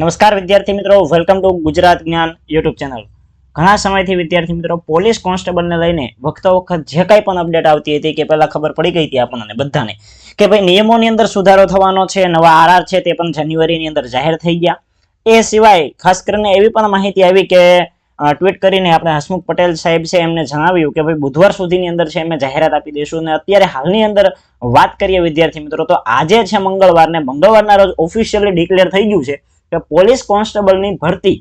નમસ્કાર વિદ્યાર્થી મિત્રો વેલકમ ટુ ગુજરાત જ્ઞાન યુટ્યુબ ચેનલ ઘણા સમયથી વિદ્યાર્થી મિત્રો, પોલીસ કોન્સ્ટેબલને લઈને વખતો વખત જે કાંઈ પણ અપડેટ આવતી હતી કે પહેલાં ખબર પડી ગઈ હતી આપણને બધાને, કે ભાઈ નિયમોની અંદર સુધારો થવાનો છે, નવા આરઆર છે તે પણ જાન્યુઆરીની અંદર જાહેર થઈ ગયા. એ સિવાય ખાસ કરીને એવી પણ માહિતી આવી કે ટ્વીટ કરીને આપણે હસમુખ પટેલ સાહેબ છે એમને જણાવ્યું કે ભાઈ બુધવાર સુધીની અંદર છે, એમને જાહેરાત આપી દઈશું. અને અત્યારે હાલની અંદર વાત કરીએ વિદ્યાર્થી મિત્રો, તો આજે છે મંગળવારને, મંગળવારના રોજ ઓફિશિયલી ડિક્લેર થઈ ગયું છે. કે પોલીસ કોન્સ્ટેબલની ભરતી.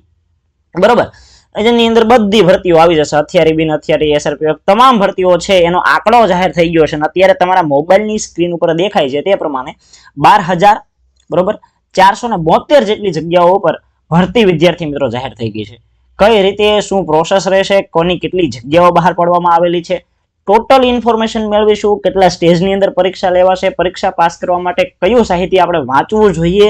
બરોબર? જેની અંદર બધી ભરતીઓ આવી જશે. હથિયારી, બિન હથિયારી એસઆરપીએફ તમામ ભરતીઓ છે, એનો આંકડો જાહેર થઈ ગયો છે અને અત્યારે તમારા મોબાઈલની સ્ક્રીન ઉપર દેખાય છે તે પ્રમાણે બાર હજાર, બરોબર? ચારસો ને બોતેર જેટલી જગ્યાઓ ઉપર ભરતી વિદ્યાર્થી મિત્રો જાહેર થઈ ગઈ છે. કઈ રીતે, શું પ્રોસેસ રહેશે, કોની કેટલી જગ્યાઓ બહાર પાડવામાં આવેલી છે? ટોટલ ઇન્ફોર્મેશન મેળવીશું. કેટલા સ્ટેજની અંદર પરીક્ષા લેવાશે? પરીક્ષા પાસ કરવા માટે કયું સાહિત્ય આપણે વાંચવું જોઈએ?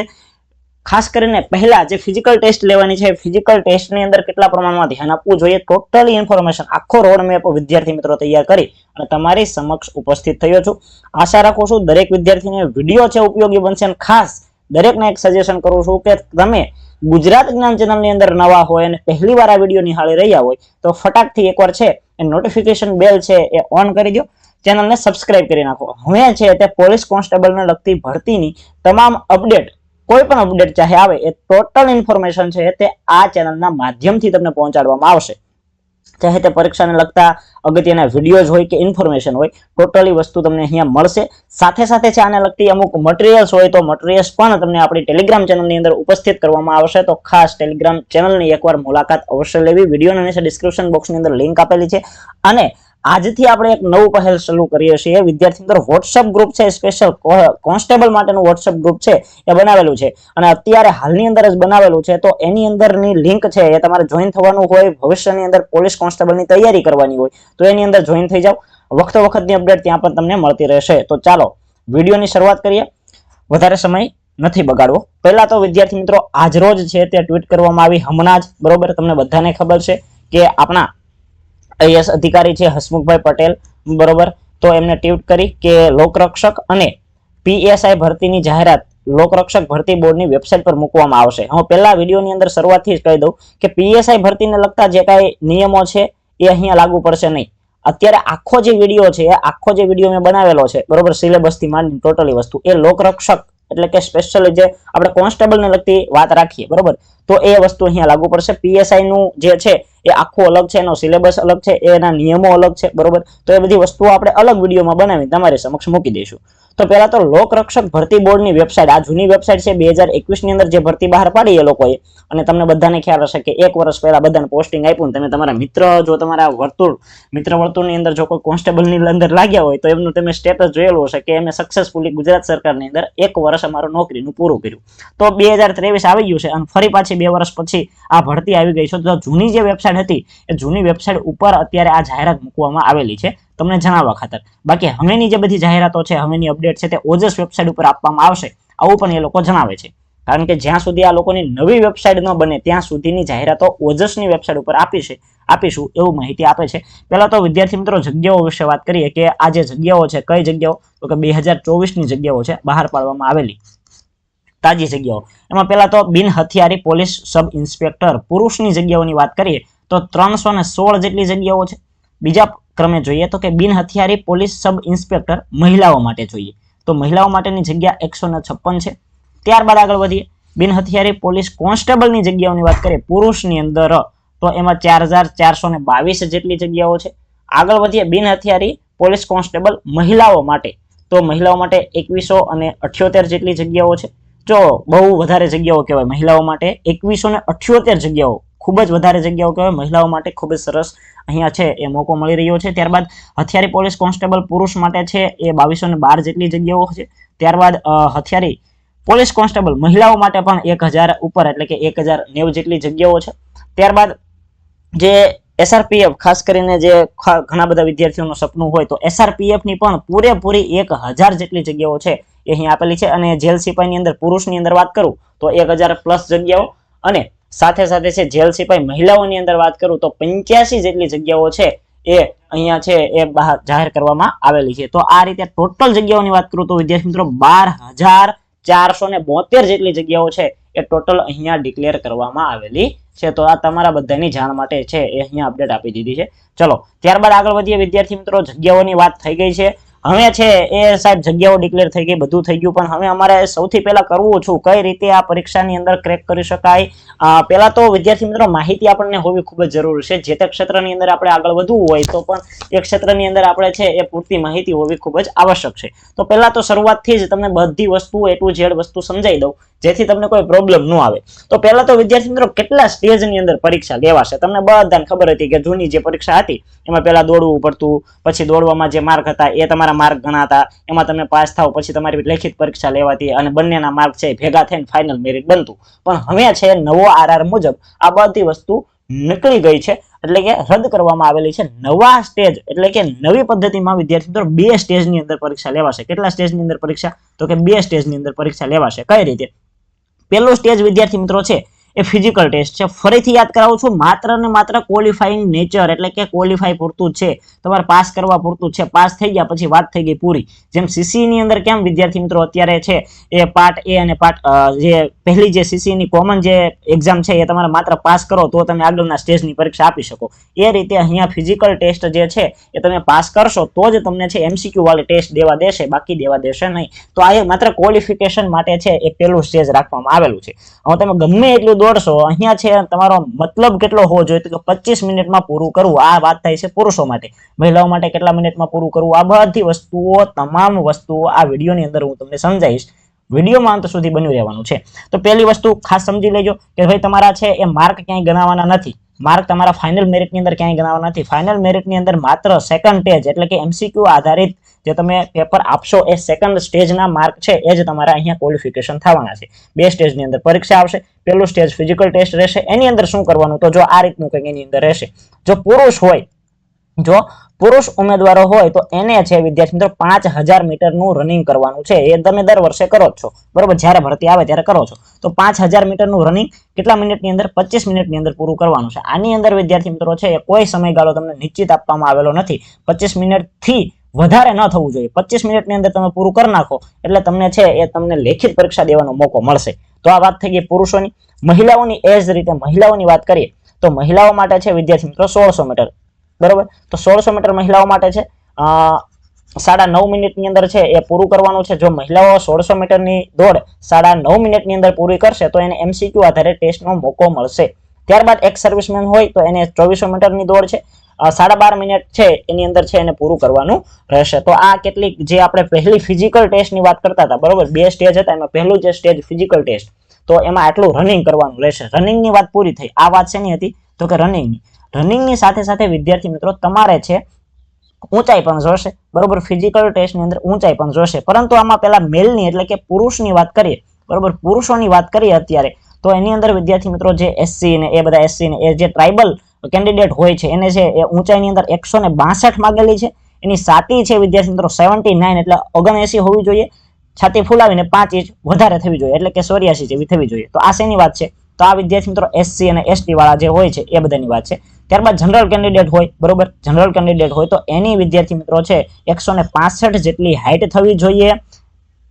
ખાસ કરીને પહેલા જે ફિઝિકલ ટેસ્ટ લેવાની છે ફિઝિકલ ટેસ્ટની અંદર કેટલા પ્રમાણમાં ધ્યાન આપવું જોઈએ ટોટલી ઇન્ફોર્મેશન આખો રોડ મેપ વિદ્યાર્થી મિત્રો તૈયાર કરી અને તમારી સમક્ષ ઉપસ્થિત થયો છું. આશા રાખું છું દરેક વિદ્યાર્થીને વીડિયો છે ઉપયોગી બનશે અને ખાસ દરેકને એક સજેશન કરું છું કે તમે ગુજરાત જ્ઞાન ચેનલની અંદર નવા હોય અને પહેલી વાર આ વીડિયો નિહાળી રહ્યા હોય, તો ફટાકથી એકવાર છે એ નોટિફિકેશન બેલ છે એ ઓન કરી દો. ચેનલને સબસ્ક્રાઇબ કરી નાખો. હવે છે તે પોલીસ કોન્સ્ટેબલને લગતી ભરતીની તમામ અપડેટ કોઈ પણ અપડેટ ચાહે આવે, એ ટોટલ ઇન્ફોર્મેશન છે તે આ ચેનલના માધ્યમથી તમને પહોંચાડવામાં આવશે. ચાહે તે પરીક્ષાને લગતા અગત્યના વિડીયોઝ હોય કે ઇન્ફોર્મેશન હોય ટોટલી વસ્તુ તમને અહીંયા મળશે. સાથે સાથે છે આને લગતી અમુક મટીરિયલ્સ હોય તો મટીરિયલ્સ પણ તમને આપણી ટેલિગ્રામ ચેનલની અંદર ઉપસ્થિત કરવામાં આવશે. તો ખાસ ટેલિગ્રામ ચેનલની એકવાર મુલાકાત અવશ્ય લેવી. વિડીયોની નીચે ડિસ્ક્રિપ્શન બોક્સની અંદર લિંક આપેલી છે. અને આજથી આપણે એક નવું પહેલ શરૂ કરીએ છીએ. વિદ્યાર્થી મિત્રો વોટ્સઅપ ગ્રુપ છે સ્પેશિયલ કોન્સ્ટેબલ માટેનું વોટ્સઅપ ગ્રુપ છે, એ બનાવેલું છે. અને અત્યારે હાલની અંદર જ બનાવેલું છે. તો એની અંદરની લિંક છે, એ તમારે જોઈન થવાનું હોય, ભવિષ્યની અંદર પોલીસ કોન્સ્ટેબલની તૈયારી કરવાની હોય, તો એની અંદર જોઈન થઈ જાઓ. વખતો વખતની અપડેટ ત્યાં પણ તમને મળતી રહેશે. તો ચાલો, વિડીયોની શરૂઆત કરીએ. વધારે સમય નથી બગાડવો. પહેલા તો વિદ્યાર્થી મિત્રો આજ રોજ છે તે ટ્વીટ કરવામાં આવી. હમણાં જ, બરોબર, તમને બધાને ખબર છે કે આપણા આઈએસ અધિકારી છે હસમુખભાઈ પટેલ, બરોબર? તો એમને ટ્વીટ કરી કે લોકરક્ષક અને પીએસઆઈ ભરતીની જાહેરાત લોકરક્ષક ભરતી બોર્ડની વેબસાઇટ પર મૂકવામાં આવશે. હું પહેલા વિડીયોની અંદર શરૂઆતથી જ કહી દઉં કે પીએસઆઈ ભરતીને લગતા જે કાંઈ નિયમો છે એ અહીંયા લાગુ પડશે નહીં. અત્યારે આખો જે વીડિયો છે એ આખો જે વીડિયો મેં બનાવેલો છે, બરોબર, સિલેબસથી માંડી ટોટલી વસ્તુ, એ લોકરક્ષક એટલે કે સ્પેશિયલી જે આપણે કોન્સ્ટેબલને લગતી વાત રાખીએ, બરોબર? તો એ વસ્તુ અહીંયા લાગુ પડશે. પીએસઆઈ નું જે છે એ આખું અલગ છે, એનો સિલેબસ અલગ છે, એના નિયમો અલગ છે, બરોબર? તો એ બધી વસ્તુઓ આપણે અલગ વિડીયોમાં બનાવી તમારી સમક્ષ મૂકી દઈશું. તો પહેલા તો લોક રક્ષક ભરતી બોર્ડની વેબસાઇટ, આ જૂની વેબસાઇટ છે, બે હજાર એકવીસની અંદર જે ભરતી બહાર પાડી એ લોકોએ. અને તમને બધાને ખ્યાલ હશે કે એક વર્ષ પહેલા બધાને પોસ્ટિંગ આપ્યું તમે તમારા મિત્ર, જો તમારા વર્તુળ, મિત્ર વર્તુળની અંદર જો કોઈ કોન્સ્ટેબલની અંદર લાગ્યા હોય, તો એમનું તમે સ્ટેટસ જોયેલું હશે કે એમને સક્સેસફુલી ગુજરાત સરકારની અંદર એક વર્ષ અમારું નોકરીનું પૂરું કર્યું. તો બે હજાર ત્રેવીસ આવી ગયું છે અને ફરી પાછી બે વર્ષ પછી આ ભરતી આવી ગઈ છે. તો જૂની જે વેબસાઇટ હતી, એ જૂની વેબસાઇટ ઉપર અત્યારે આ જાહેરાત મૂકવામાં આવેલી છે. તમને જણાવવા ખાતર. બાકી હવેની જે બધી જાહેરાતો છે, હવેની અપડેટ છે તે ઓજસ વેબસાઇટ ઉપર આપવામાં આવશે. આવું પણ એ લોકો જણાવે છે. કારણ કે જ્યાં સુધી આ લોકોની નવી વેબસાઇટ ન બને, ત્યાં સુધીની જાહેરાતો ઓજસની વેબસાઇટ ઉપર આપી આપીશું એવું માહિતી આપે છે. પહેલા તો વિદ્યાર્થી મિત્રો જગ્યાઓ વિશે વાત કરીએ કે આ જે જગ્યાઓ છે, કઈ જગ્યાઓ? તો કે બે હજાર ચોવીસની જગ્યાઓ છે, બહાર પાડવામાં આવેલી. તાજી જગ્યાઓ. એમાં પહેલા તો બિન હથિયારી પોલીસ સબ ઇન્સ્પેક્ટર પુરુષની જગ્યાઓની વાત કરીએ, તો ત્રણસો ને સોળ જેટલી જગ્યાઓ છે. બીજા ક્રમે જોઈએ તો કે બિન હથિયારી પોલીસ સબ ઇન્સ્પેક્ટર મહિલાઓ માટે જોઈએ. તો મહિલાઓ માટેની જગ્યા એકસો છપ્પન છે. ત્યારબાદ આગળ વધીએ. બિન હથિયારી પોલીસ કોન્સ્ટેબલની જગ્યાઓની વાત કરીએ પુરુષની અંદર, તો એમાં ચાર હજાર ચારસો ને બાવીસ જેટલી જગ્યાઓ છે. આગળ વધીએ બિન હથિયારી પોલીસ કોન્સ્ટેબલ મહિલાઓ માટે, તો મહિલાઓ માટે એકવીસો અને અઠ્યોતેર જેટલી જગ્યાઓ છે. જો બહુ વધારે જગ્યાઓ કહેવાય મહિલાઓ માટે, એકવીસો ને અઠ્યોતેર જગ્યાઓ ખૂબ જ વધારે જગ્યાઓ કહેવાય મહિલાઓ માટે ખૂબ જ સરસ અહીંયા છે, એ મોકો મળી રહ્યો છે. ત્યારબાદ હથિયારી પોલીસ કોન્સ્ટેબલ પુરુષ માટે છે, એ બાવીસો ને બાર જેટલી જગ્યાઓ છે. ત્યારબાદ હથિયારી પોલીસ કોન્સ્ટેબલ મહિલાઓ માટે પણ એક હજાર ઉપર, એટલે કે એક હજાર નેવું જેટલી જગ્યાઓ છે. ત્યારબાદ જે એસઆરપીએફ, ખાસ કરીને જે ઘણા બધા વિદ્યાર્થીઓનું સપનું હોય તો એસઆરપીએફની પણ પૂરેપૂરી એક હજાર જેટલી જગ્યાઓ છે એ અહીં આપેલી છે. અને જેલ સિપાહીની અંદર પુરુષની અંદર વાત કરું તો એક હજાર પ્લસ જગ્યાઓ અને સાથે સાથે છે, જેલ સિપાઈ મહિલાઓની અંદર વાત કરું તો પંચ્યાસી જેટલી જગ્યાઓ છે, એ અહીંયા છે, એ બહાર જાહેર કરવામાં આવેલી છે. તો આ રીતે ટોટલ જગ્યાઓની વાત કરું તો વિદ્યાર્થી મિત્રો બાર હજાર ચારસો બોતેર જેટલી જગ્યાઓ છે, એ ટોટલ અહીંયા ડિક્લેર કરવામાં આવેલી છે. તો આ તમારા બધાની જાણ માટે છે, એ અહીંયા અપડેટ આપી દીધી છે. ચલો, ત્યારબાદ આગળ વધીએ. વિદ્યાર્થી મિત્રો, જગ્યાઓની વાત થઈ ગઈ છે. હવે છે એ સાહેબ જગ્યાઓ ડિક્લેર થઈ ગઈ, બધું થઈ ગયું. પણ હવે અમારે સૌથી પહેલા કરવું છું, કઈ રીતે આ પરીક્ષાની અંદર ક્રેક કરી શકાય? પહેલા તો વિદ્યાર્થી મિત્રો માહિતી આપણને હોવી ખૂબ જ જરૂરી છે. જે તે ક્ષેત્રની અંદર આપણે આગળ વધવું હોય, તો પણ એ ક્ષેત્રની અંદર આપણે છે એ પૂરતી માહિતી હોવી ખૂબ જ આવશ્યક છે. તો પહેલા તો શરૂઆતથી જ તમને બધી વસ્તુ એ ટુ ઝેડ વસ્તુ સમજાવી દઉં. જેથી તમને કોઈ પ્રોબ્લેમ ન આવે. તો પહેલા તો વિદ્યાર્થી મિત્રો કેટલા સ્ટેજની અંદર પરીક્ષા લેવાશે? તમને બધાને ખબર હતી કે જૂની જે પરીક્ષા હતી, એમાં પહેલા દોડવું પડતું, પછી દોડવામાં જે માર્ક હતા, એ તમારા માર્ક ગણાતા, એમાં તમે પાસ થાવ પછી તમારી લેખિત પરીક્ષા લેવાતી અને બંનેના માર્ક છે ભેગા થઈને ફાઇનલ મેરિટ બનતું. પણ હવે છે નવો આરઆર મુજબ આ બધી વસ્તુ નીકળી ગઈ છે. એટલે કે રદ કરવામાં આવેલી છે નવા સ્ટેજ એટલે કે નવી પદ્ધતિમાં વિદ્યાર્થી મિત્રો બે સ્ટેજની અંદર પરીક્ષા લેવાશે. કેટલા સ્ટેજની અંદર પરીક્ષા? તો કે બે સ્ટેજની અંદર પરીક્ષા લેવાશે. કઈ રીતે? પહેલો સ્ટેજ વિદ્યાર્થી મિત્રો છે. એ ફિઝિકલ ટેસ્ટ છે. ફરીથી યાદ કરાવું છું, માત્ર ને માત્ર ક્વોલિફાઈંગ નેચર એટલે કે ક્વોલિફાઈ પૂરતું છે. તમારે પાસ કરવા પૂરતું છે. પાસ થઈ ગયા પછી વાત થઈ ગઈ પૂરી. જેમ સીસીની અંદર કેમ વિદ્યાર્થી મિત્રો અત્યારે છે, એ પાર્ટ એ અને પાર્ટ જે પહેલી જે સીસીની કોમન જે એક્ઝામ છે, એ તમારે માત્ર પાસ કરો તો તમે આગળના સ્ટેજની પરીક્ષા આપી શકો. એ રીતે અહીંયા ફિઝિકલ ટેસ્ટ જે છે, એ તમે પાસ કરશો તો જ તમને છે એમસીક્યુ વાળી ટેસ્ટ દેવા દેશે, બાકી દેવા દેશે નહીં. તો આ માત્ર ક્વોલિફિકેશન માટે છે, એ પહેલું સ્ટેજ રાખવામાં આવેલું છે. હવે તમે ગમે એટલું દોડશો, અહીંયા છે તમારો મતલબ કેટલો હોવો જોઈએ કે પચીસ મિનિટમાં પૂરું કરવું. આ વાત થાય છે પુરુષો માટે. મહિલાઓ માટે કેટલા મિનિટમાં પૂરું કરવું? આ બધી વસ્તુઓ, તમામ વસ્તુઓ આ વિડીયોની અંદર હું તમને સમજાવીશ. વિડીયોમાં અંત સુધી બન્યું રહેવાનું છે. તો પહેલી વસ્તુ ખાસ સમજી લેજો કે ભાઈ તમારા છે એ માર્ક ક્યાંય ગણાવવાના નથી. માર્ક તમારા ફાઇનલ મેરિટની અંદર ક્યાંય ગણાવવાના નથી. ફાઇનલ મેરિટની અંદર માત્ર સેકન્ડ સ્ટેજ એટલે કે એમસીક્યુ આધારિત જે તમે પેપર આપશો એ સેકન્ડ સ્ટેજના માર્ક છે, એ જ તમારા અહીંયા ક્વોલિફિકેશન થવાના છે. બે સ્ટેજની અંદર પરીક્ષા આવશે પહેલું સ્ટેજ ફિઝિકલ ટેસ્ટ રહેશે. એની અંદર શું કરવાનું? તો જો આ રીતનું કંઈક એની અંદર રહેશે. જો પુરુષ હોય, જો પુરુષ ઉમેદવારો હોય, તો એને છે વિદ્યાર્થી મિત્રો પાંચ હજાર મીટરનું રનિંગ કરવાનું છે. એ તમે દર વર્ષે કરો છો. બરોબર? જ્યારે ભરતી આવે ત્યારે કરો છો. તો પાંચ હજાર મીટરનું રનિંગ કેટલા મિનિટની અંદર? પચીસ મિનિટની અંદર પૂરું કરવાનું છે. આની અંદર વિદ્યાર્થી મિત્રો છે, એ કોઈ સમયગાળો તમને નિશ્ચિત આપવામાં આવેલો નથી. પચીસ મિનિટથી વધારે ન થવું જોઈએ. પચીસ મિનિટની અંદર તમે પૂરું કરી નાખો. એટલે તમને છે એ તમને લેખિત પરીક્ષા દેવાનો મોકો મળશે. તો આ વાત થઈ ગઈ પુરુષોની. મહિલાઓની એ જ રીતે મહિલાઓની વાત કરીએ, તો મહિલાઓ માટે છે વિદ્યાર્થી મિત્રો સોળસો મીટર. બરોબર? તો સોળસો મીટર મહિલાઓ માટે છે સાડા નવ મિનિટની અંદર છે એ પૂરું કરવાનું છે. જો મહિલાઓ સોળસો મીટરની દોડ સાડા નવ મિનિટની અંદર પૂરી કરશે, તો એને એમસીક્યુ આધારે ટેસ્ટનો મોકો મળશે. ત્યારબાદ એક સર્વિસમેન હોય તો એને ચોવીસો મીટરની દોડ છે. સાડા બાર મિનિટ છે, એની અંદર છે એને પૂરું કરવાનું રહેશે. તો આ કેટલીક જે આપણે પહેલી ફિઝિકલ ટેસ્ટની વાત કરતા હતા, બરોબર? બે સ્ટેજ હતા, એમાં પહેલું જે સ્ટેજ ફિઝિકલ ટેસ્ટ તો એમાં આટલું રનિંગ કરવાનું રહેશે. રનિંગની વાત પૂરી થઈ. આ વાત શેની હતી? તો કે રનિંગની રનિંગની સાથે સાથે, વિદ્યાર્થી મિત્રો, તમારે છે ઊંચાઈ પણ જોશે, બરોબર? ફિઝિકલ ટેસ્ટની અંદર ઊંચાઈ પણ જોશે. પરંતુ આમાં પેલા મેલની એટલે કે પુરુષની વાત કરીએ, બરોબર? પુરુષોની વાત કરીએ અત્યારે તો એની અંદર વિદ્યાર્થી મિત્રો જે એસસી ને એ બધા એસસી ને એ જે ટ્રાઇબલ કેન્ડિડેટ હોય છે, એને છે એ ઊંચાઈની અંદર એકસો ને બાસઠ માગેલી છે. એની સાતી છે વિદ્યાર્થી મિત્રો સેવન્ટી નાઇન એટલે ઓગણએસી હોવી જોઈએ. છાતી ફૂલાવીને પાંચ ઇંચ વધારે થવી જોઈએ, એટલે કે સોરિયાસી જેવી થવી જોઈએ. તો આ શેની વાત છે? તો આ વિદ્યાર્થી મિત્રો એસસી અને એસટી વાળા જે હોય છે, એ બધાની વાત છે. ત્યારબાદ જનરલ કેન્ડિડેટ હોય, બરોબર? જનરલ કેન્ડિડેટ હોય તો એની વિદ્યાર્થી મિત્રો છે એકસો જેટલી હાઇટ થવી જોઈએ.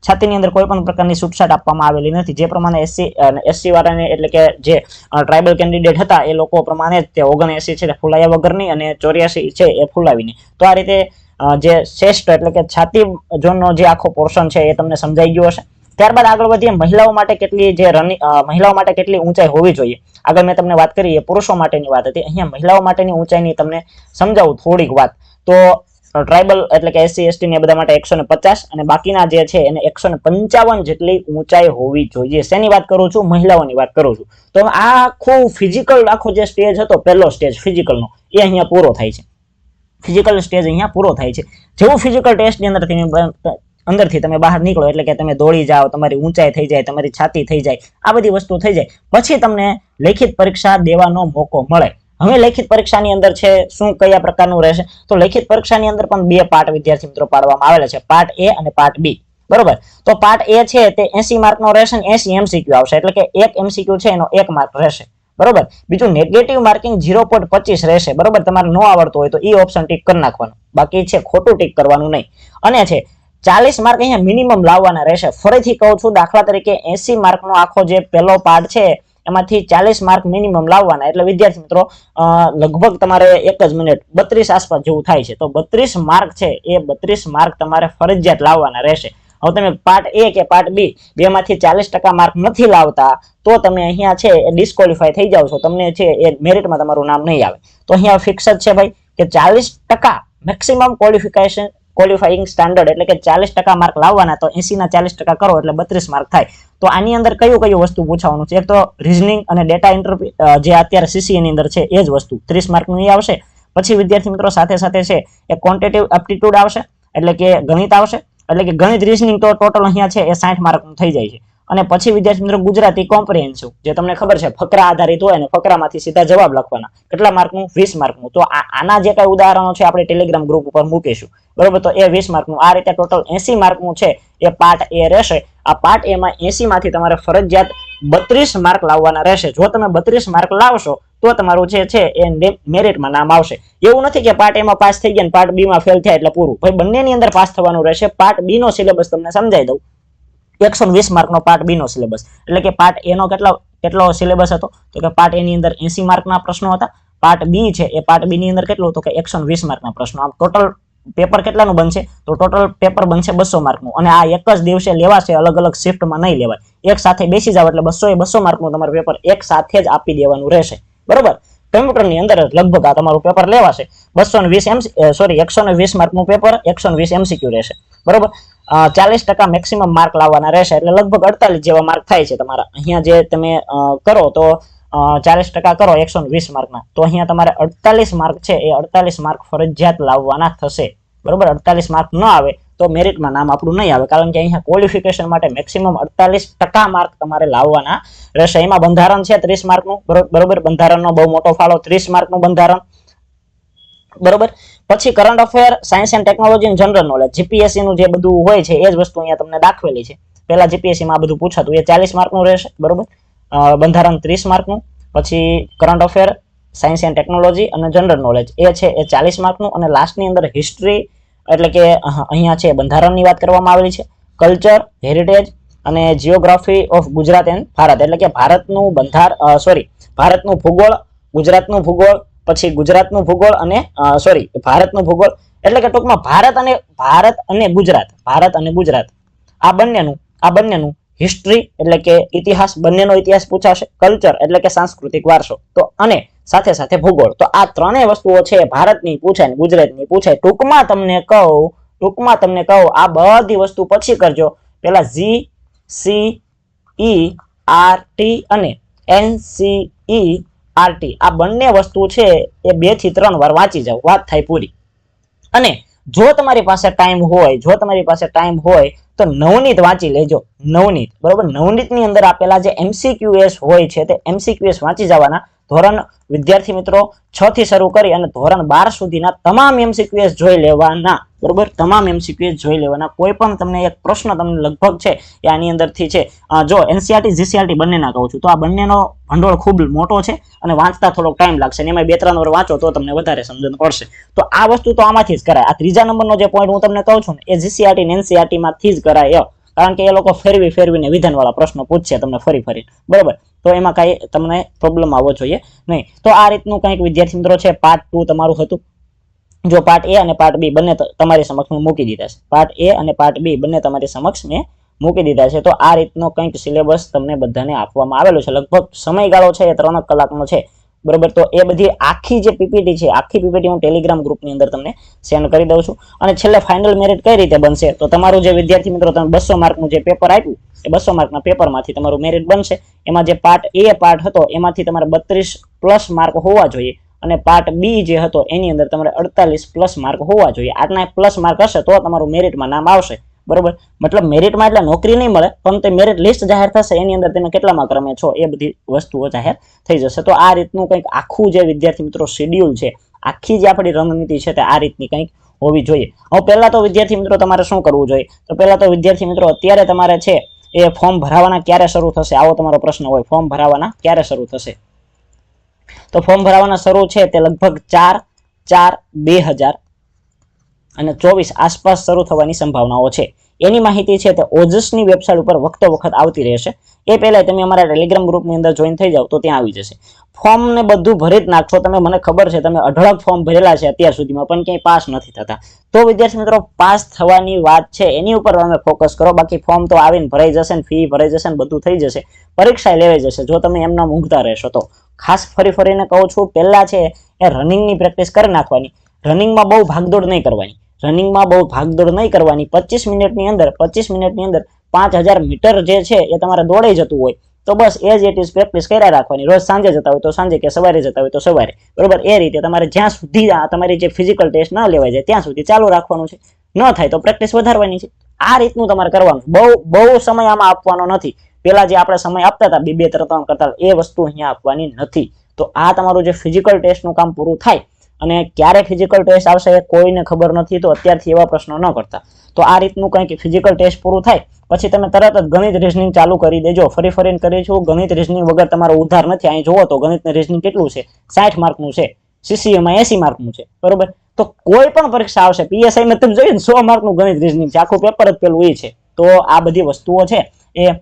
છાતીની અંદર કોઈ પણ પ્રકારની છૂટછાટ આપવામાં આવેલી નથી. જે પ્રમાણે એસસી એસસી વાળાને એટલે કે જે ટ્રાઇબલ કેન્ડિડેટ હતા, એ લોકો પ્રમાણે જ તે ઓગણએસી છે તે ફૂલાયા વગરની અને ચોર્યાસી છે એ ફૂલાવીને. તો આ રીતે જે શ્રેષ્ઠ એટલે કે છાતી ઝોનનો જે આખો પોર્શન છે એ તમને સમજાઈ ગયો હશે. ત્યારબાદ આગળ વધીએ, મહિલાઓ માટે કેટલી જે રનિંગ મહિલાઓ માટે કેટલી ઊંચાઈ હોવી જોઈએ? આગળ મેં તમને વાત કરી એ પુરુષો માટેની વાત હતી. અહીંયા મહિલાઓ માટેની ઊંચાઈની તમને સમજાવું થોડીક વાત. તો ટ્રાઇબલ એટલે કે એસસી એસટી ને બધા માટે એકસો પચાસ અને બાકીના જે છે એને એકસો ને પંચાવન જેટલી ઊંચાઈ હોવી જોઈએ. શેની વાત કરું છું? મહિલાઓની વાત કરું છું. તો આ આખું ફિઝિકલ આખો જે સ્ટેજ હતો, પહેલો સ્ટેજ ફિઝિકલનો એ અહીંયા પૂરો થાય છે. ફિઝિકલ સ્ટેજ અહીંયા પૂરો થાય છે. જેવું ફિઝિકલ ટેસ્ટની અંદર અંદરથી તમે બહાર નીકળો, એટલે કે તમે દોડી જાઓ, તમારી ઊંચાઈ થઈ જાય, તમારી છાતી થઈ જાય, આ બધી વસ્તુ થઈ જાય. પછી તમને લેખિત પરીક્ષા દેવાનો મોકો મળે. હવે લેખિત પરીક્ષાની અંદર છે, શું કયા પ્રકારનું રહેશે? તો લેખિત પરીક્ષાની અંદર પણ બે પાર્ટ વિદ્યાર્થી મિત્રો પાડવામાં આવેલા છે પાર્ટ એ અને પાર્ટ બી. બરોબર? તો પાર્ટ એ છે તે 80 માર્કનો રહેશે ને 80 એમસીક્યુ આવશે, એટલે કે એક એમસીક્યુ છે એનો એક માર્ક રહેશે. બરોબર? બીજું નેગેટિવ માર્કિંગ ઝીરો પોઈન્ટ પચીસ રહેશે, બરોબર? તમારે ન આવડતું હોય તો એ ઓપ્શન ટીક કરી નાખવાનું. બાકી છે ખોટું ટીક કરવાનું નહીં. અને છે ચાલીસ માર્ક અહીંયા મિનિમમ લાવવાના રહેશે. ફરીથી કહું છું, દાખલા તરીકે એસી માર્કનો આખો જે પહેલો પાર્ટ છે એમાંથી ચાલીસ માર્ક મિનિમમ લાવવાના. એટલે વિદ્યાર્થી મિત્રો લગભગ તમારે એક જ મિનિટ બત્રીસ આસપાસ જેવું થાય છે. તો બત્રીસ માર્ક છે, એ બત્રીસ માર્ક તમારે ફરજિયાત લાવવાના રહેશે. હવે તમે પાર્ટ એ કે પાર્ટ બી બેમાંથી ચાલીસ ટકા માર્ક નથી લાવતા, તો તમે અહીંયા છે એ ડિસ્કોલિફાય થઈ જાવ છો. તમને છે એ મેરિટમાં તમારું નામ નહીં આવે. તો અહીંયા ફિક્સ જ છે ભાઈ, કે ચાલીસ ટકા મેક્સિમમ ક્વોલિફિકેશન ક્વોલિફાઈંગ સ્ટાન્ડર્ડ એટલે કે ચાલીસ ટકા માર્ક લાવવાના તો એસી ના ચાલીસ ટકા કરો એટલે બત્રીસ માર્ક થાય. તો આની અંદર કયું કયું વસ્તુ પૂછવાનું છે? એક તો રિઝનિંગ અને ડેટા ઇન્ટરવ્યુ જે અત્યારે સીસી ની અંદર છે, એ જ વસ્તુ. ત્રીસ માર્કનું એ આવશે. પછી વિદ્યાર્થી મિત્રો સાથે સાથે છે, એ ક્વોન્ટેટિવ એપ્ટિટ્યુડ આવશે, એટલે કે ગણિત આવશે. એટલે કે ગણિત રિઝનિંગ તો ટોટલ અહીંયા છે, એ સાઠ માર્કનું થઈ જાય છે. અને પછી વિદ્યાર્થી મિત્રો ગુજરાતી કોમ્પ્રિહેન્સિવ જે તમને ખબર છે, ફકરા આધારિત હોય અને ફકરામાંથી સીધા જવાબ લખવાના. કેટલા માર્કનું? વીસ માર્કનું. તો આના જે કઈ ઉદાહરણો છે આપણે ટેલિગ્રામ ગ્રુપ ઉપર મૂકીશું. બરોબર? તો એ વીસ માર્કનું. આ રીતે ટોટલ એસી માર્કનું છે. એ પાર્ટ એ રહેશે. આ પાર્ટ એમાં એસી માંથી તમારે ફરજિયાત બત્રીસ માર્ક લાવવાના રહેશે. જો તમે બત્રીસ માર્ક લાવશો, તો તમારું જે છે એ મેરિટમાં નામ આવશે. એવું નથી કે પાર્ટ એમાં પાસ થઈ ગયા પાર્ટ બી માં ફેલ થયા એટલે પૂરું. ભાઈ, બંનેની અંદર પાસ થવાનું રહેશે. પાર્ટ બી નો સિલેબસ તમને સમજાઈ દઉં. એકસો વીસ માર્કનો પાર્ટ બી નો સિલેબસ એટલે કે પાર્ટ એ નો કેટલો કેટલો સિલેબસ હતો? તો કે પાર્ટ એની અંદર એસી માર્કના પ્રશ્નો હતા. પાર્ટ બી છે, એ પાર્ટ બી ની અંદર કેટલું હતું? કે એકસો વીસ માર્કના પ્રશ્નો. આમ ટોટલ પેપર કેટલાનું બનશે? તો ટોટલ પેપર બનશે બસો માર્કનું. અને આ એક જ દિવસે લેવાશે, અલગ અલગ શિફ્ટમાં નહીં લેવાય. એક સાથે બેસી જાવ એટલે બસો એ બસો માર્કનું તમારું પેપર એક સાથે જ આપી દેવાનું રહેશે. બરોબર? કમ્પ્યુટરની અંદર લગભગ આ તમારું પેપર લેવાશે. બસો વીસ એમ સોરી એકસો ને વીસ માર્કનું પેપર એકસો વીસ એમસીક્યુ રહેશે. બરોબર? ચાલીસ ટકા મેક્સિમમ માર્ક લાવવાના રહેશે એટલે લગભગ અડતાલીસ જેવા માર્ક થાય છે તમારા. અહીંયા જે તમે કરો તો ચાલીસ ટકા કરો એકસો વીસ માર્કના તો અહીંયા તમારે અડતાલીસ માર્ક છે, એ અડતાલીસ માર્ક ફરજિયાત લાવવાના થશે. બરોબર? અડતાલીસ માર્ક ન આવે તો મેરિટમાં નામ આપણું નહીં આવે. કારણ કે અહીંયા ક્વોલિફિકેશન માટે મેક્સિમમ અડતાલીસ ટકા માર્ક તમારે લાવવાના રહેશે. એમાં બંધારણ છે ત્રીસ માર્કનું બરો- બરોબર? બંધારણનો બહુ મોટો ફાળો ત્રીસ માર્કનું બંધારણ. બરોબર? પછી current affair science and technology general knowledge GPSC નું જે બધું હોય છે, એ જ વસ્તુ અહીંયા તમને દાખવેલી છે. પહેલા જીપીએસસી માં બધું પૂછાતું. એ ચાલીસ માર્કનું રહેશે, બરોબર? બંધારણ ત્રીસ માર્કનું. પછી current affair science and technology અને જનરલ નોલેજ એ છે, એ ચાલીસ માર્કનું અને લાસ્ટની અંદર હિસ્ટ્રી એટલે કે અહીંયા છે, બંધારણની વાત કરવામાં આવેલી છે. કલ્ચર હેરિટેજ અને geography of Gujarat and Bharat. એટલે કે ભારતનું બંધાર સોરી ભારતનું ભૂગોળ, ગુજરાતનું ભૂગોળ પછી ગુજરાતનું ભૂગોળ અને સોરી ભારતનું ભૂગોળ. એટલે કે ટૂંકમાં ભારત અને ભારત અને ગુજરાત, ભારત અને ગુજરાત. આ બંનેનું આ બંનેનું હિસ્ટ્રી એટલે કે ઇતિહાસ, બંનેનો ઇતિહાસ પૂછાશે. કલ્ચર એટલે કે સાંસ્કૃતિક વારસો. તો અને સાથે સાથે ભૂગોળ. તો આ ત્રણેય વસ્તુઓ છે, ભારતની પૂછાય ને ગુજરાતની પૂછાય ટૂંકમાં તમને કહું, ટૂંકમાં તમને કહું, આ બધી વસ્તુ પછી કરજો. પેલા G C E R T અને N C E R T આ બંને વસ્તુ છે એ બેથી ત્રણ વાર વાંચી જાઓ. વાત થાય પૂરી. અને જો તમારી પાસે ટાઈમ હોય, જો તમારી પાસે ટાઈમ હોય, તો નવનીત વાંચી લેજો. નવનીત. બરોબર? નવનીતની અંદર આપેલા જે એમસીક્યુએસ હોય છે તે એમસીક્યુએસ વાંચી જવાના. ધોરણ વિદ્યાર્થી મિત્રો છ થી શરૂ કરી અને ધોરણ બાર સુધીના તમામ એમસીક્યુએસ જોઈ લેવાના. બરોબર? તમામ એમસીક્યુએસ જોઈ લેવાના. કોઈ પણ તમને એક પ્રશ્ન તમને લગભગ છે એ આની અંદરથી છે. જો એનસીઆરટી જીસીઆરટી બંનેના કહું છું. તો આ બંનેનો ભંડોળ ખૂબ મોટો છે અને વાંચતા થોડોક ટાઈમ લાગશે અને એમાં બે ત્રણ વાર વાંચો તો તમને વધારે સમજણ પડશે. તો આ વસ્તુ તો આમાંથી જ કરાય. આ ત્રીજા નંબરનો જે પોઈન્ટ હું તમને કહું છું ને, એ જીસીઆરટી ને એનસીઆરટીમાંથી જ કરાય. કારણ કે એ લોકો ફેરવી ફેરવીને વિધાનવાળા પ્રશ્નો પૂછશે તમને ફરી ફરી. બરાબર? તો એમાં કાંઈ તમને પ્રોબ્લેમ આવવો જોઈએ નહીં. તો આ રીતનું કંઈક વિદ્યાર્થી મિત્રો છે પાર્ટ ટુ તમારું હતું. જો પાર્ટ એ અને પાર્ટ બી બંને તમારી સમક્ષ મેં મૂકી દીધા છે. પાર્ટ એ અને પાર્ટ બી બંને તમારી સમક્ષ મેં મૂકી દીધા છે. તો આ રીતનો કંઈક સિલેબસ તમને બધાને આપવામાં આવેલો છે. લગભગ સમયગાળો છે, એ ત્રણ કલાકનો છે. બરોબર? તો એ બધી આખી જે પીપીટી છે, આખી પીપીટી હું ટેલિગ્રામ ગ્રુપની અંદર તમને સેન્ડ કરી દઉં છું. અને છેલ્લે ફાઇનલ મેરિટ કઈ રીતે બનશે? તો તમારું જે વિદ્યાર્થી મિત્રો, તમે બસો માર્કનું જે પેપર આપ્યું, એ બસો માર્કના પેપરમાંથી તમારું મેરિટ બનશે. એમાં જે પાર્ટ એ પાર્ટ હતો, એમાંથી તમારે બત્રીસ પ્લસ માર્ક હોવા જોઈએ. અને પાર્ટ બી જે હતો, એની અંદર તમારે અડતાલીસ પ્લસ માર્ક હોવા જોઈએ. આટલા પ્લસ માર્ક હશે તો તમારું મેરિટમાં નામ આવશે. બરોબર? મતલબ મેરિટમાં એટલે નોકરી નહીં મળે, પણ તે મેરિટ લિસ્ટ જાહેર થશે, એની અંદર તમે કેટલામાં ક્રમે છો, એ બધી વસ્તુઓ જાહેર થઈ જશે. તો આ રીતનું કંઈક આખું જે વિદ્યાર્થી મિત્રો શેડ્યુલ છે, આખી જે આપણી રણનીતિ છે તે આ રીતની કંઈક હોવી જોઈએ. હવે પહેલાં તો વિદ્યાર્થી મિત્રો તમારે શું કરવું જોઈએ? તો પહેલાં તો વિદ્યાર્થી મિત્રો અત્યારે તમારે છે, એ ફોર્મ ભરાવાના ક્યારે શરૂ થશે? આવો તમારો પ્રશ્ન હોય. ફોર્મ ભરાવાના ક્યારે શરૂ થશે? તો ફોર્મ ભરાવાના શરૂ છે તે લગભગ ચાર ચાર, બે હજાર અને ચોવીસ આસપાસ શરૂ થવાની સંભાવનાઓ છે. એની માહિતી છે તે ઓજસની વેબસાઇટ ઉપર વખતો વખત આવતી રહેશે. એ પહેલાં તમે અમારા ટેલિગ્રામ ગ્રુપની અંદર જોઈન થઈ જાઓ તો ત્યાં આવી જશે. ફોર્મને બધું ભરી જ નાખશો. તમે મને ખબર છે તમે અઢળક ફોર્મ ભરેલા છે અત્યાર સુધીમાં, પણ ક્યાંય પાસ નથી થતા. તો વિદ્યાર્થી મિત્રો, પાસ થવાની વાત છે. એની ઉપર તમે ફોકસ કરો. બાકી ફોર્મ તો આવીને ભરાઈ જશે ને ફી ભરાઈ જશે ને બધું થઈ જશે. પરીક્ષા લેવાઈ જશે, જો તમે એમના મૂંઘતા રહેશો તો. ખાસ ફરી ફરીને કહું છું, પહેલાં છે એ રનિંગની પ્રેક્ટિસ કરી નાખવાની. રનિંગમાં બહુ ભાગદોડ નહીં કરવાની. રનિંગમાં બહુ ભાગદોડ નહીં કરવાની. પચીસ મિનિટની અંદર, પચીસ મિનિટની અંદર પાંચ હજાર મીટર જે છે એ તમારે દોડાઈ જતું હોય, તો બસ એજ ઇટ ઇઝ પ્રેક્ટિસ કર્યા રાખવાની. રોજ સાંજે જતા હોય તો સાંજે કે સવારે જતા હોય તો સવારે. બરોબર? એ રીતે તમારે જ્યાં સુધી આ તમારી જે ફિઝિકલ ટેસ્ટ ન લેવાય જાય ત્યાં સુધી ચાલુ રાખવાનું છે. ન થાય તો પ્રેક્ટિસ વધારવાની છે. આ રીતનું તમારે કરવાનું. બહુ બહુ સમય આમાં આપવાનો નથી. પેલા જે આપણે સમય આપતા હતા, બે બે, ત્રણ ત્રણ કરતા, એ વસ્તુ અહીંયા આપવાની નથી. તો આ તમારું જે ફિઝિકલ ટેસ્ટનું કામ પૂરું થાય અને ક્યારે ફિઝિકલ ટેસ્ટ આવશે એ કોઈને ખબર નથી, તો અત્યારથી એવા પ્રશ્નો ન કરતા. તો આ રીતનું કંઈક ફિઝિકલ ટેસ્ટ પૂરું થાય, પછી તમે તરત જ ગણિત રિઝનિંગ ચાલુ કરી દેજો. ફરી ફરીને કરી છું, ગણિત રિઝનિંગ વગર તમારો ઉધાર નથી. અહીં જુઓ તો ગણિત રિઝનિંગ કેટલું છે? સાઠ માર્કનું છે. સીસીએમાં એસી માર્કનું છે. બરોબર? તો કોઈ પણ પરીક્ષા આવશે પીએસઆઈ માં તમે જોઈએ ને, સો માર્કનું ગણિત રિઝનિંગ છે. આખું પેપર જ પેલું એ છે. તો આ બધી વસ્તુઓ છે. એ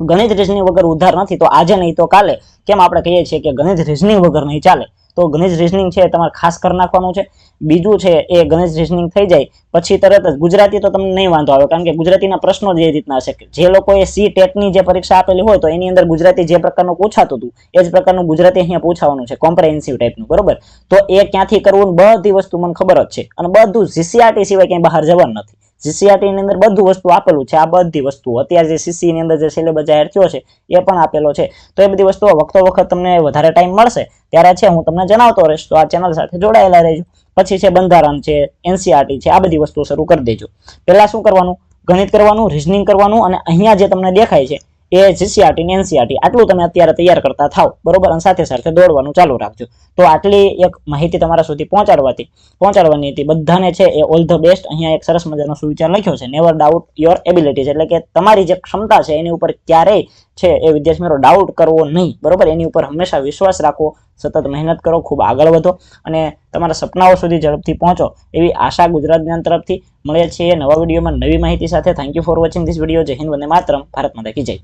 ગણિત રિઝનિંગ વગર ઉધાર નથી. તો આજે નહીં તો કાલે. કેમ આપણે કહીએ છીએ કે ગણિત રિઝનિંગ વગર નહીં ચાલે? તો ગણેશ રિઝનિંગ છે તમારે ખાસ કરી નાખવાનું છે. બીજું છે એ ગણેશ રિઝનિંગ થઈ જાય, પછી તરત જ ગુજરાતી તો તમને નહીં વાંધો આવે, કારણ કે ગુજરાતીના પ્રશ્નો જે રીતના કે જે લોકોએ સી ટેટની જે પરીક્ષા આપેલી હોય તો એની અંદર ગુજરાતી જે પ્રકારનું પૂછાતું હતું, એ જ પ્રકારનું ગુજરાતી અહીંયા પૂછાવાનું છે કોમ્પ્રેહેન્સિવ ટાઈપનું બરોબર? તો એ ક્યાંથી કરવું બધી વસ્તુ મને ખબર જ છે. અને બધું જીસીઆરટી સિવાય ક્યાંય બહાર જવાનું નથી. જીસીઆરટી ની અંદર બધું વસ્તુ આપેલું છે. આ બધી વસ્તુઓ અત્યારે જે સીસી ની અંદર જે સિલેબસ જાહેર થયો છે, એ પણ આપેલો છે. તો એ બધી વસ્તુઓ વખતો વખત તમને વધારે ટાઈમ મળશે. ત્યારે છે, હું તમને જણાવતો રહીશ. તો આ ચેનલ સાથે જોડાયેલા રહેજો. પછી છે, બંધારણ છે એનસીઆરટી છે, આ બધી વસ્તુઓ શરૂ કરી દેજો. પહેલા શું કરવાનું? ગણિત કરવાનું રિઝનિંગ કરવાનું અને અહીંયા જે તમને દેખાય છે એ જીસીઆરટી ને એનસીઆરટી આટલું તમે અત્યારે તૈયાર કરતા થાવ બરોબર? અને સાથે સાથે દોડવાનું ચાલુ રાખજો. તો આટલી એક માહિતી તમારા સુધી પહોંચાડવાથી પહોંચાડવાની હતી બધાને છે એ ઓલ ધ બેસ્ટ અહીંયા એક સરસ મજાનો સુવિચાર લખ્યો છે. નેવર ડાઉટ યોર એબિલિટીઝ એટલે કે તમારી જે ક્ષમતા છે, એની ઉપર ક્યારેય છે એ વિદ્યાર્થી મિત્રો ડાઉટ કરવો નહીં. બરોબર? એની ઉપર હંમેશા વિશ્વાસ રાખવો સતત મહેનત કરો. ખૂબ આગળ વધો. અને તમારા સપનાઓ સુધી ઝડપથી પહોંચો. એવી આશા ગુજરાત જ્ઞાન તરફથી. મળે છીએ નવા વિડીયોમાં નવી માહિતી સાથે. Thank you for watching this video Jai Hind. Vande Mataram. Bharat માતા જય.